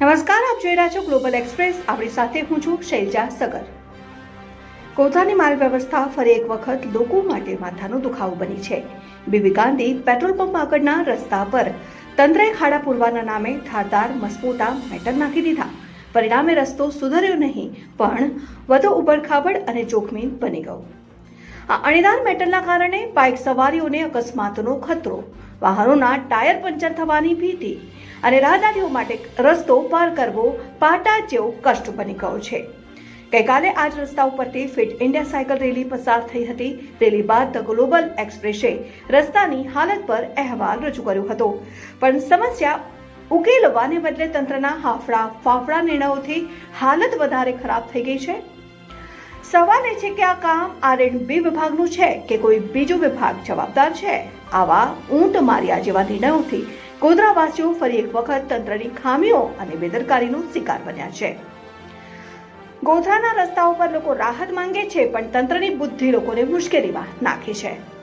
નમસ્કાર, આપ જોઈ રહ્યા છો ગ્લોબલ એક્સપ્રેસ આપણી સાથે હું છું શૈલજા સગર. ગોધાની માલ વ્યવસ્થા ફરી એક વખત લોકો માટે માથાનો દુખાવો બની છે. બીબી ગાંધી પેટ્રોલ પંપ આગળના રસ્તા પર તંત્રએ ખાડા પૂરવાના નામે ધારદાર મસમોટા મેટર નાખી દીધા. પરિણામે રસ્તો સુધર્યો નહીં, પણ વધુ ઉબડખાબડ અને જોખમી બની ગયો. આ અણીદાર મેટલના કારણે બાઇક સવારીઓને અકસ્માતનો ખતરો, વાહનોના ટાયર પંચર થવાની ભીતિ અને રાહદારીઓ માટે રસ્તો પાર કરવો પાટા જેવો કષ્ટ બની ગયો છે. ગઈકાલે આ જ રસ્તા ઉપરથી ફિટ ઇન્ડિયા સાયકલ રેલી પસાર થઈ હતી. રેલી બાદ ધ ગ્લોબલ એક્સપ્રેસે રસ્તાની હાલત પર અહેવાલ રજૂ કર્યો હતો. પણ સમસ્યા ઉકેલવાને બદલે તંત્રના હાફડા ફાફડા નિર્ણયોથી હાલત વધારે ખરાબ થઈ ગઈ છે. સવાલ એ છે કે આ કામ આર એન્ડ બી વિભાગનું છે કે કોઈ બીજો વિભાગ જવાબદાર છે? આવા ઊંટ માર્યા જેવા નિર્ણયોથી ગોધરાવાસીઓ ફરી એક વખત તંત્રની ખામીઓ અને બેદરકારીનો શિકાર બન્યા છે. ગોધરાના રસ્તાઓ પર લોકો રાહત માંગે છે, પણ તંત્રની બુદ્ધિ લોકોને મુશ્કેલીમાં નાખે છે.